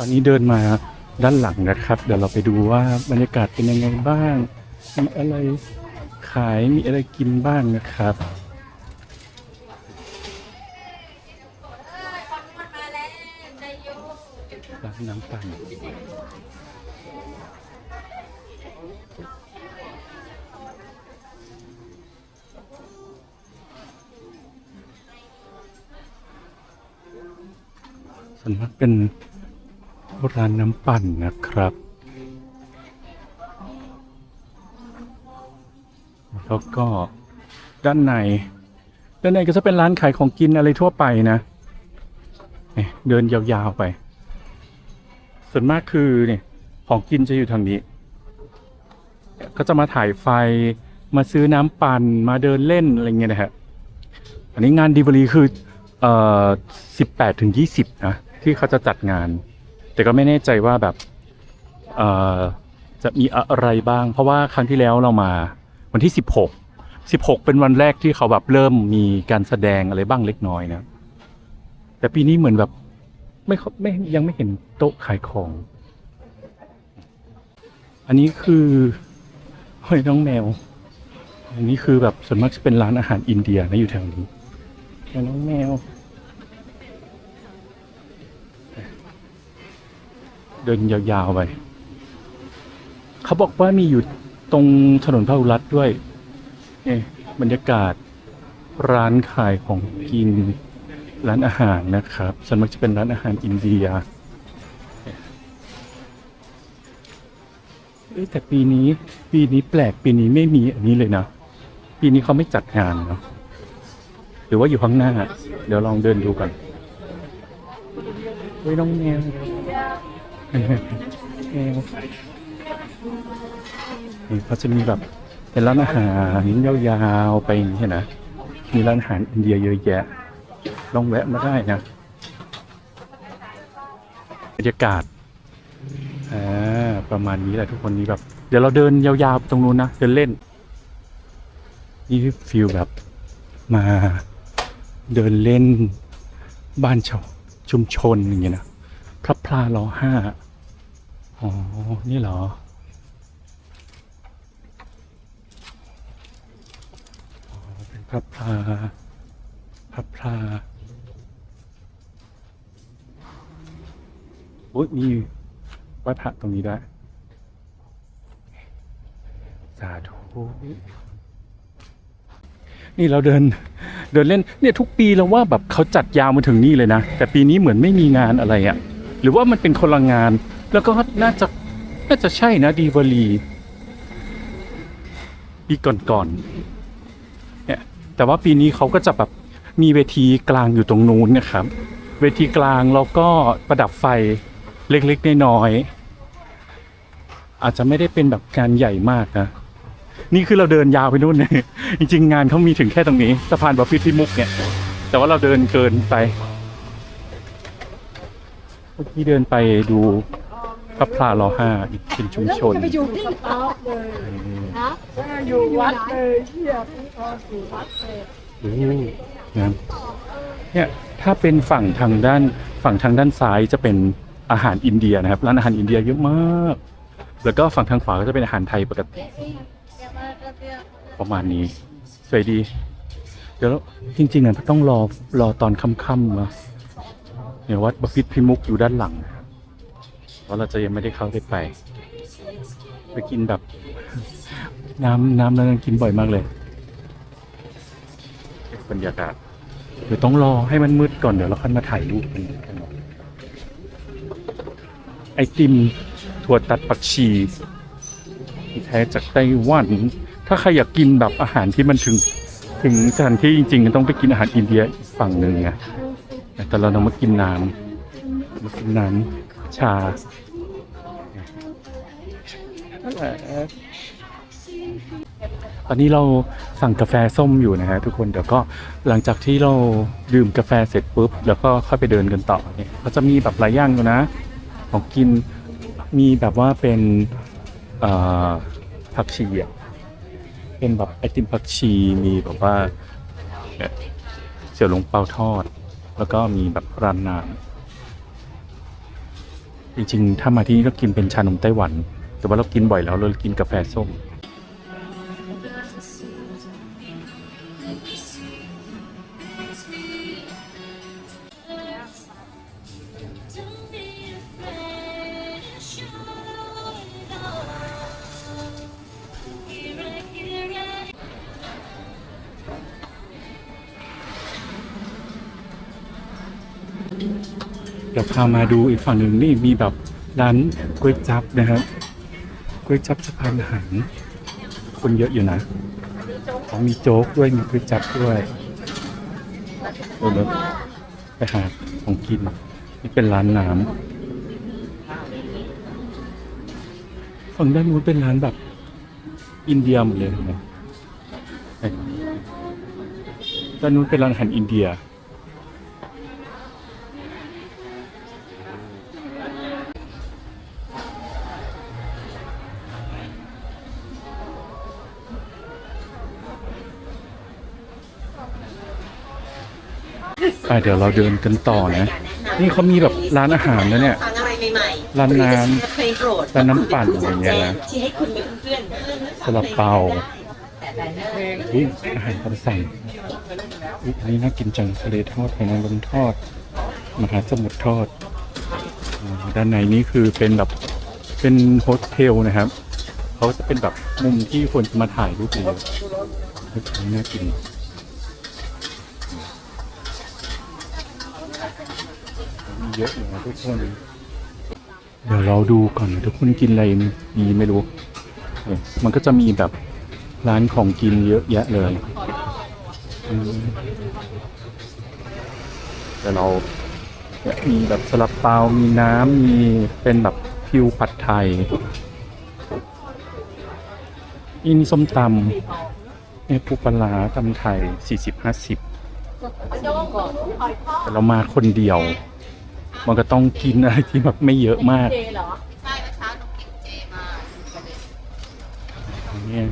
ตอนนี้เดินมาด้านหลังนะครับ เดี๋ยวเราไปดูว่าบรรยากาศเป็นยังไงบ้าง มีอะไรขายมีอะไรกินบ้างนะครับร้านน้ำปั่นส่วนมากเป็น ร้านน้ำปั่นนะครับ แล้วก็ด้านใน ด้านในก็จะเป็นร้านขายของกินอะไรทั่วไปนะเเดินยาวๆไป ส่วนมากคือเนี่ยของกินจะอยู่ทางนี้ ก็จะมาถ่ายไฟมาซื้อน้ำปั่นมาเดินเล่นอะไรเงี้ยนะฮะ อันนี้งานดีบรีคือเอ่อสิบแปดถึงยี่สิบนะ ที่เขาจะจัดงาน แต่ก็ไม่แน่ใจว่าแบบเอ่อจะมีอะไรบ้าง เพราะว่าครั้งที่แล้วเรามาวันที่สิบหกสิบหกเป็นวันแรกที่เขาแบบเริ่มมีการแสดงอะไรบ้างเล็กน้อยนะ แต่ปีนี้เหมือนแบบไม่ไม่ยังไม่เห็นโต๊ะขายของ อันนี้คือเฮ้ยน้องแมว อันนี้คือแบบส่วนมากจะเป็นร้านอาหารอินเดียนะอยู่แถวนี้เฮ้ยน้องแมว เดินยาวๆไป เขาบอกว่ามีอยู่ตรงถนนพหุรัตด้วยเนี่ยบรรยากาศร้านขายของกินร้านอาหารนะครับส่วนมากจะเป็นร้านอาหารอินเดียเอ้ยแต่ปีนี้ปีนี้แปลกปีนี้ไม่มีอันนี้เลยนะ ปีนี้เขาไม่จัดงานเนาะหรือว่าอยู่ข้างหน้า เดี๋ยวลองเดินดูกันเฮ้ยน้องแมวแมวนี่ เขาจะมีแบบเป็นร้านอาหารยาวๆไปอย่างนี้นะ มีร้านอาหารอินเดียเยอะแยะ ลองแวะมาได้นะบรรยากาศอ่าประมาณนี้แหละทุกคนนี้แบบ เดี๋ยวเราเดินยาวๆตรงนู้นนะ เดินเล่น นี่ฟิลแบบมาเดินเล่นบ้านชาวชุมชนอย่างเงี้ยนะ พระพลาล้อห้าอ๋อ นี่เหรออ๋อเป็นพระพลาพระพลาโอ้ยมีไหว้พระตรงนี้ได้ สาธุนี่เราเดินเดินเล่นเนี่ยทุกปีเราว่าแบบเขาจัดยาวมาถึงนี่เลยนะ แต่ปีนี้เหมือนไม่มีงานอะไรอะ่ะ หรือว่ามันเป็นคนละงาน แล้วก็น่าจะน่าจะใช่นะดีวลีปีก่อนๆเนี่ยแต่ว่าปีนี้เขาก็จะแบบมีเวทีกลางอยู่ตรงนู้นนะครับ เวทีกลางแล้วก็ประดับไฟเล็กๆน้อยๆอาจจะไม่ได้เป็นแบบงานใหญ่มากนะ นี่คือเราเดินยาวไปนู่นเนี่ยจริงๆงานเขามีถึงแค่ตรงนี้สะพานบพิตรพิมุกเนี่ย แต่ว่าเราเดินเกินไป มื่อกี้เดินไปดูพระพลารอห้าอีกเป็นชุมแล้วชมึงนจะไปอยู่ที่ออกเลยฮะอยู่วัดเลยเที่ยพี่ออนอยู่วัดเลยโอ้นะเนี่ยถ้าเป็นฝั่งทางด้านฝั่งทางด้านซ้ายจะเป็นอาหารอินเดียนะครับร้านอาหารอินเดียเยอะมาก แล้วก็ฝั่งทางขวาก็จะเป็นอาหารไทยปกติประมาณนี้ สวยดี เดี๋ยวจริงๆอะต้องรอรอตอนค่ำๆนะ เนี่ยวัดบพิตรพิมุกอยู่ด้านหลังนะครับเพราะเราจะยังไม่ได้เข้าได้ไป ไปกินแบบ น้ำน้ำแล้วนั้นกินบ่อยมากเลยบรรยากาศเดี๋ยวต้องรอให้มันมืดก่อนเดี๋ยวเราค่อยมาถ่ายรูปกันไอติมถั่วตัดปักชีที่แท้จากไต้หวัน ถ้าใครอยากกินแบบอาหารที่มันถึง ถึงสถานที่จริงๆ ต้องไปกินอาหารอินเดียฝั่งหนึ่งไง แต่เราต้องมากินน้ำมากินน้ำชาอันแหละตอนนี้เราสั่งกาแฟส้มอยู่นะฮะทุกคนเดี๋ยวก็หลังจากที่เราดื่มกาแฟเสร็จปุ๊บแล้วก็ค่อยไปเดินกันต่อเนี่ยก็จะมีแบบหลายอย่างอยู่นะ ของกินมีแบบว่าเป็นผักชีอะเป็นแบบไอติมผักชีมีแบบว่าเนี่ยเสี่ยวหลงเปาทอด แล้วก็มีแบบร้านน้ำจริงๆ ถ้ามาที่นี่ก็กินเป็นชานมไต้หวัน แต่ว่าเรากินบ่อยแล้วเรากินกาแฟส้ม เดี๋ยวพามาดูอีกฝั่งหนึ่งนี่มีแบบร้านก๋วยจับนะครับก๋วยจับสะพานหันคนเยอะอยู่นะอ๋อมีโจ๊กด้วยมีก๋วยจับด้วยเดี๋ยวไปหาของกินนี่เป็นร้านน้ำฝั่งด้านนู้นเป็นร้านแบบ อินเดียหมดเลยนไหมเอ้ยด้านนู้นเป็นร้านอาหารอินเดีย อะเดี๋ยวเราเดินกันต่อนะ นี่เขามีแบบร้านอาหารนะเนี่ยทานอะไรใหม่ๆร้านน้ำหรือจะแชร์เพลงโปรดร้านน้ำปั่นอะไรเงี้ยนะที่ให้คุณเป็นเพื่อนเพื่อนซาลาเปาแต่แต่เนื้ออุ๊ยอาหารตามสั่งอุ๊ยอันนี้น่ากินจังทะเลทอดหอยนางรมทอด มหาสมุทรทอดอ่าด้านในนี้คือเป็นแบบเป็นโฮสเทลนะครับเขาจะเป็นแบบมุมที่คนจะมาถ่ายรูปเยอะๆเฮ้ยอันนี้น่ากิน เยอะอยู่นะทุกคน เดี๋ยวเราดูก่อนทุกคนกินอะไรดีไม่รู้เนี่ยมันก็จะมีแบบร้านของกินเยอะแยะเลยอืมแต่เราเนี่ยมีแบบสลับเปามีน้ำมีเป็นแบบพิวผัดไทยนี่นี่ส้มตำเนี่ยปูปลาร้าตำไทยสี่สิบห้าสิบแต่เรามาคนเดียว มันก็ต้องกินอะไรที่แบบไม่เยอะมากเจเหรอ ใช่เมื่อเช้าหนูกินเจมาเนี่ย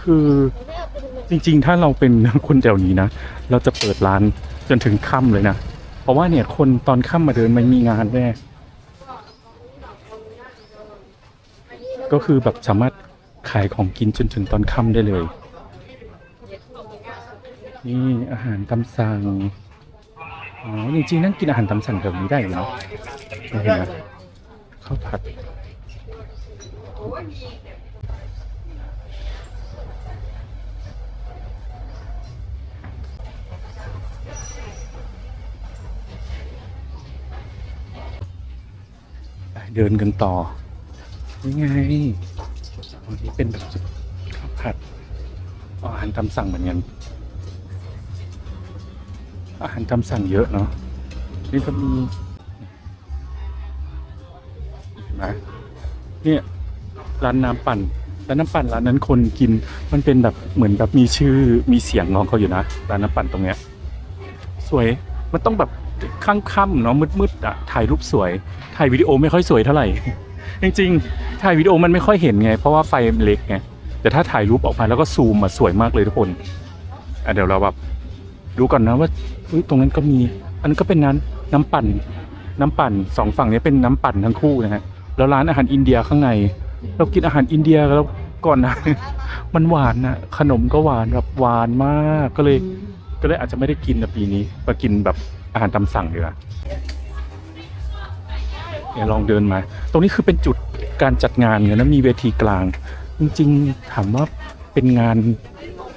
คือจริงๆ ถ้าเราเป็นคนแถวนี้นะ เราจะเปิดร้านจนถึงค่ำเลยนะ เพราะว่าเนี่ยคนตอนค่ำมาเดินมันมีงานแน่ก็คือแบบสามารถขายของกินจนถึงตอนค่ำได้เลย นี่อาหารตามสั่ง อ๋อ จริงๆนั่งกินอาหารตามสั่งแบบนี้ได้อยู่เนาะเห็นไหมข้าวผัด เดินกันต่อ นี่ไงอันนี้เป็นแบบข้าวผัดอาหารตามสั่งเหมือนกัน อาหารตามสั่งเยอะเนาะนี่ก็มีเห็นไหมเนี่ยร้านน้ำปั่นร้านน้ำปั่นร้านนั้นคนกินมันเป็นแบบเหมือนแบบมีชื่อมีเสียงของเขาอยู่นะร้านน้ำปั่นตรงเนี้ยสวยมันต้องแบบค่ำๆเนาะมืดๆอะถ่ายรูปสวยถ่ายวิดีโอไม่ค่อยสวยเท่าไหร่ จริงๆ ถ่ายวิดีโอมันไม่ค่อยเห็นไง เพราะว่าไฟมันเล็กไงแต่ถ้าถ่ายรูปออกมาแล้วก็ซูมมาสวยมากเลยทุกคนอะเดี๋ยวเราแบบดูก่อนนะว่า เฮ้ยตรงนั้นก็มี อันนั้นก็เป็นน้ำน้ำปั่น น้ำปั่นสองฝั่งนี้เป็นน้ำปั่นทั้งคู่นะฮะแล้วร้านอาหารอินเดียข้างใน เรากินอาหารอินเดียแล้วก่อนนะมันหวานนะขนมก็หวานแบบหวานมากก็เลยก็เลยอาจจะไม่ได้กินนะปีนี้มากินแบบอาหารตามสั่งดีกว่าเดี๋ยวลองเดินมา ตรงนี้คือเป็นจุดการจัดงานไงนะมีเวทีกลาง จริงๆถามว่าเป็นงาน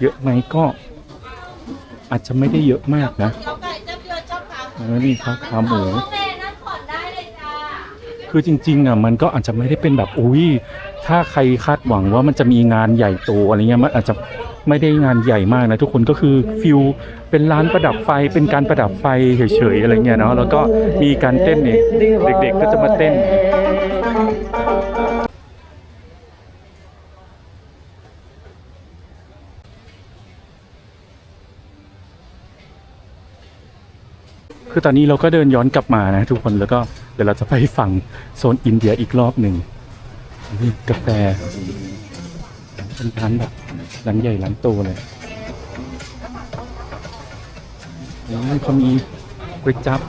เยอะไหมก็ อาจจะไม่ได้เยอะมากนะเจ้าไก่เจ้าเดือเจ้าขาเออนี่ข้าวขาหมูโอเคนั่นผ่อนได้เลยจ้าคือจริงๆอะมันก็อาจจะไม่ได้เป็นแบบอุ้ยถ้าใครคาดหวังว่ามันจะมีงานใหญ่โตอะไรเงี้ยมันอาจจะไม่ได้งานใหญ่มากนะทุกคนก็คือฟิลเป็นร้านประดับไฟเป็นการประดับไฟเฉยๆอะไรเงี้ยเนาะแล้วก็มีการเต้นเนี่ยเด็กๆก็จะมาเต้น คือตอนนี้เราก็เดินย้อนกลับมานะทุกคนแล้วก็เดี๋ยวเราจะไปฝั่งโซนอินเดียอีกรอบหนึ่งกาแฟเป็นร้านแบบร้านใหญ่ร้านโตเลยเขามีก๋วยจับ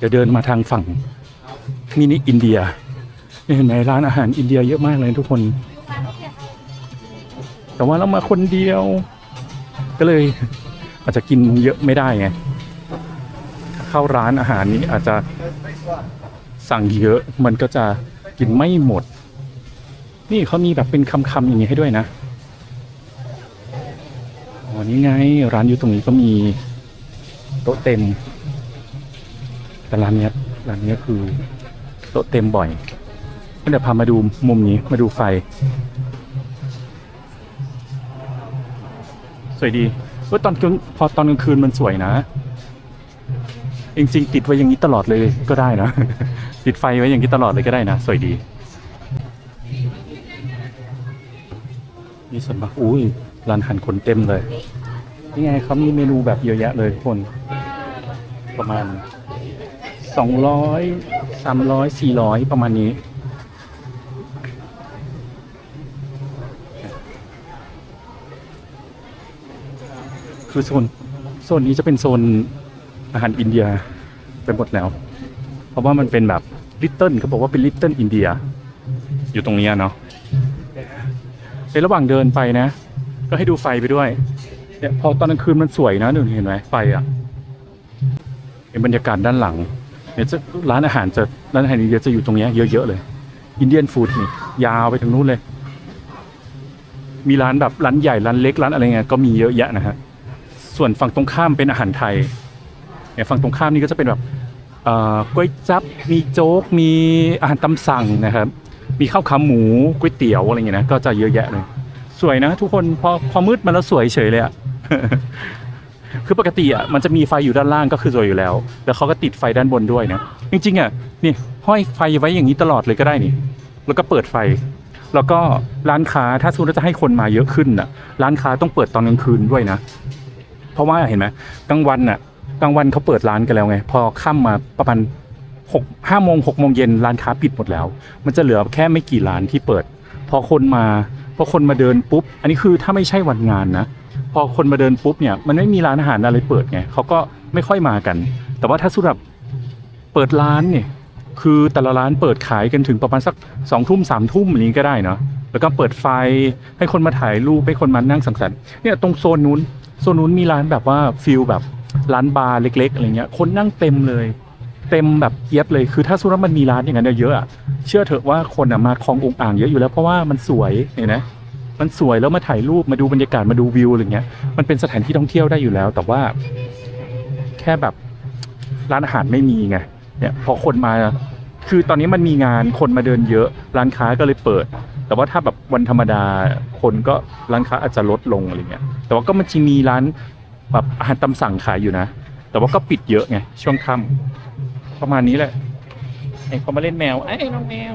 เดี๋ยวเดินมาทางฝั่งมินิอินเดียเห็นไหมร้านอาหารอินเดียเยอะมากเลยทุกคน แต่ว่าเรามาคนเดียว ก็เลยอาจจะกินเยอะไม่ได้ไงเข้าร้านอาหารนี้อาจจะสั่งเยอะมันก็จะกินไม่หมด นี่เขามีแบบเป็นคำๆอย่างนี้ให้ด้วยนะอ๋อนี่ไงร้านอยู่ตรงนี้ก็มีโต๊ะเต็ม แต่ร้านเนี้ยร้านเนี้ยคือโต๊ะเต็มบ่อยเดี๋ยวพามาดูมุมนี้มาดูไฟ สวยดีเว่าตอนกลางพอตอนกลางคืนมันสวยนะจริงๆติดไว้อย่างนี้ตลอดเลยก็ได้นะ ติดไฟไว้อย่างนี้ตลอดเลยก็ได้นะ สวยดีนี่ส่วนมากอุ้ยร้านหันคนเต็มเลย นี่ไงเขามีเมนูแบบเยอะแยะเลยคน ประมาณ สองร้อยสามร้อยสี่ร้อยประมาณนี้คือโซนโซนนี้จะเป็นโซนอาหารอินเดียไปหมดแล้ว เพราะว่ามันเป็นแบบลิตเติ้ลเขาบอกว่าเป็นลิตเติ้ลอินเดีย อยู่ตรงนี้เนาะในระหว่างเดินไปนะ ก็ให้ดูไฟไปด้วยเนี่ยพอตอนกลางคืนมันสวยนะดูเห็นไหมไฟอะเห็นบรรยากาศด้านหลัง เนี่ยจะร้านอาหารจะร้านอาหารอินเดียจะอยู่ตรงนี้เยอะๆเลย อินเดียนฟู้ดนี่ยาวไปถึงนู้นเลย มีร้านแบบร้านใหญ่ร้านเล็กร้านอะไรเงี้ยก็มีเยอะแยะนะฮะส่วนฝั่งตรงข้ามเป็นอาหารไทยเนี่ยฝั่งตรงข้ามนี่ก็จะเป็นแบบก๋วยจั๊บมีโจ๊กมีอาหารตามสั่งนะครับ มีข้าวขาหมูก๋วยเตี๋ยวอะไรเงี้ยนะก็จะเยอะแยะเลย สวยนะทุกคนพอพอมืดมาแล้วสวยเฉยเลยอะ คือปกติอะมันจะมีไฟอยู่ด้านล่างก็คือสวยอยู่แล้ว แล้วเขาก็ติดไฟด้านบนด้วยนะจริงๆอะนี่ห้อยไฟไว้อย่างนี้ตลอดเลยก็ได้นี่ แล้วก็เปิดไฟ แล้วก็ร้านค้าถ้าสมมติจะให้คนมาเยอะขึ้นอะ ร้านค้าต้องเปิดตอนกลางคืนด้วยนะ เพราะว่าเห็นไหมกลางวันอะกลางวันเขาเปิดร้านกันแล้วไง พอค่ำมาประมาณหกห้าโมงหกโมงเย็นร้านค้าปิดหมดแล้ว มันจะเหลือแค่ไม่กี่ร้านที่เปิด พอคนมาพอคนมาเดินปุ๊บ อันนี้คือถ้าไม่ใช่วันงานนะ พอคนมาเดินปุ๊บเนี่ยมันไม่มีร้านอาหารอะไรเปิดไงเขาก็ไม่ค่อยมากัน แต่ว่าถ้าสำหรับเปิดร้านเนี่ยคือแต่ละร้านเปิดขายกันถึงประมาณสักสองทุ่มสามทุ่มอะไรนี้ก็ได้เนาะแล้วก็เปิดไฟให้คนมาถ่ายรูปให้คนมานั่งสังสรรค์เนี่ยตรงโซนนู้นโซนนู้นมีร้านแบบว่าฟิลแบบร้านบาร์เล็ก ๆอะไรเงี้ยคนนั่งเต็มเลยเต็มแบบเอียดเลยคือถ้าสมมติว่ามันมีร้านอย่างนั้นเยอะอะเชื่อเถอะว่าคนอะมาคลององอ่างเยอะอยู่แล้วเพราะว่ามันสวยเห็นไหม มันสวยแล้วมาถ่ายรูปมาดูบรรยากาศมาดูวิวอะไรเงี้ยมันเป็นสถานที่ท่องเที่ยวได้อยู่แล้ว แต่ว่า แค่แบบร้านอาหารไม่มีไงเนี่ยพอคนมาคือตอนนี้มันมีงานคนมาเดินเยอะ ร้านค้าก็เลยเปิด แต่ว่าถ้าแบบวันธรรมดาคนก็ร้านค้าอาจจะลดลงอะไรเงี้ยแต่ว่าก็มันจะมีร้านแบบอาหารตามสั่งขายอยู่นะ แต่ว่าก็ปิดเยอะไงช่วงค่ำประมาณนี้แหละไอ้เขามาเล่นแมวไอ้น้องแมว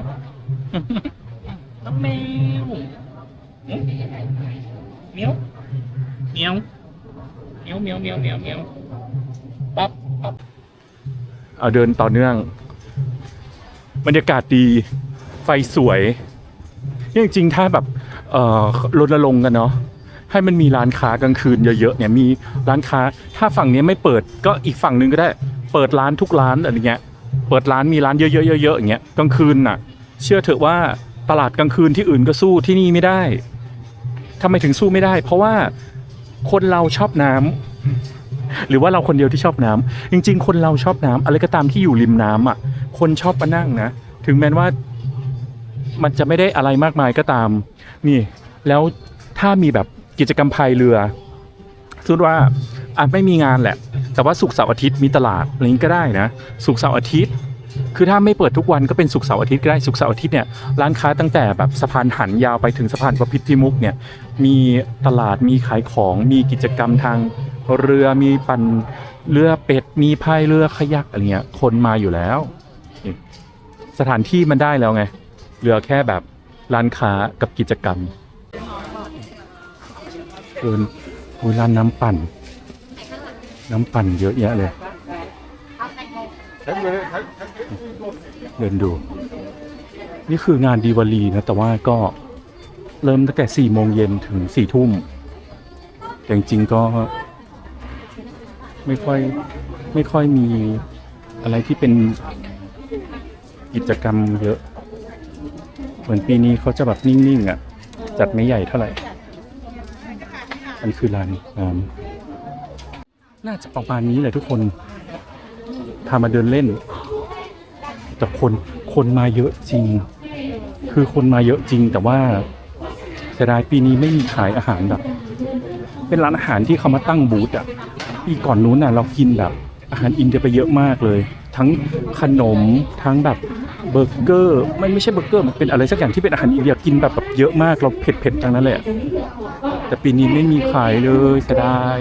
น้องแมว เมียวเมียวเมียวเมียวเมียวเมียวเมียวปั๊บปั๊บเอาเดินต่อเนื่อง บรรยากาศดี ไฟสวยนี่จริงๆถ้าแบบเอ่อรณรงค์กันเนาะให้มันมีร้านค้ากลางคืนเยอะๆเนี่ยมีร้านค้า ถ้าฝั่งนี้ไม่เปิดก็อีกฝั่งหนึงก็ได้เเปิดร้านทุกร้านอะไรเงี้ย เปิดร้านมีร้านเยอะๆๆๆอย่างเงี้ยกลางคืนน่ะ เชื่อเถอะว่าตลาดกลางคืนที่อื่นก็สู้ที่นี่ไม่ได้ ทำไมถึงสู้ไม่ได้ เพราะว่าคนเราชอบน้ำหรือว่าเราคนเดียวที่ชอบน้ำจริง ๆ คนเราชอบน้ำอะไรก็ตามที่อยู่ริมน้ำอะ คนชอบมานั่งนะ ถึงแม้ว่ามันจะไม่ได้อะไรมากมายก็ตาม นี่ แล้วถ้ามีแบบกิจกรรมพายเรือสมมติว่าอาจไม่มีงานแหละ แต่ว่าศุกร์เสาร์อาทิตย์มีตลาดอะไรนี้ก็ได้นะศุกร์เสาร์อาทิตย์ คือถ้าไม่เปิดทุกวันก็เป็นศุกเสาร์อาทิตย์ก็ได้ศุกเสาร์อาทิตย์เนี่ยร้านค้าตั้งแต่แบบสะพานหันยาวไปถึงสะพานประพิตรพิมุกเนี่ยมีตลาดมีขายของมีกิจกรรมทางเรือมีปั่นเรือเป็ดมีพายเรือขยักอะไรเงี้ยคนมาอยู่แล้วนี่สถานที่มันได้แล้วไงเหลือแค่แบบร้านค้ากับกิจกรรมเอินโอ้ยร้านน้ำปั่น น้ำปั่นเยอะแยะเลย เดินดู นี่คืองานดีวาลีนะ แต่ว่าก็เริ่มตั้งแต่สี่โมงเย็นถึงสี่ทุ่มแต่จริงๆก็ไม่ค่อยไม่ค่อยมีอะไรที่เป็นกิจกรรมเยอะ เหมือนปีนี้เขาจะแบบนิ่งๆอะ จัดไม่ใหญ่เท่าไหร่ มันคือลานน้ำน่าจะประมาณนี้แหละทุกคน พามาเดินเล่น แต่คนคนมาเยอะจริง คือคนมาเยอะจริง แต่ว่าเสียดายปีนี้ไม่มีขายอาหารแบบ เป็นร้านอาหารที่เขามาตั้งบูธอะปีก่อนนู้นน่ะเรากินแบบ อาหารอินเดียไปเยอะมากเลย ทั้งขนมทั้งแบบเบอร์เกอร์ไม่ไม่ใช่เบอร์เกอร์มันเป็นอะไรสักอย่างที่เป็นอาหารอินเดียกินแบบแบบเยอะมากเราเผ็ดเผ็ดๆทั้งนั้นแหละแต่ปีนี้ไม่มีขายเลยเสียดาย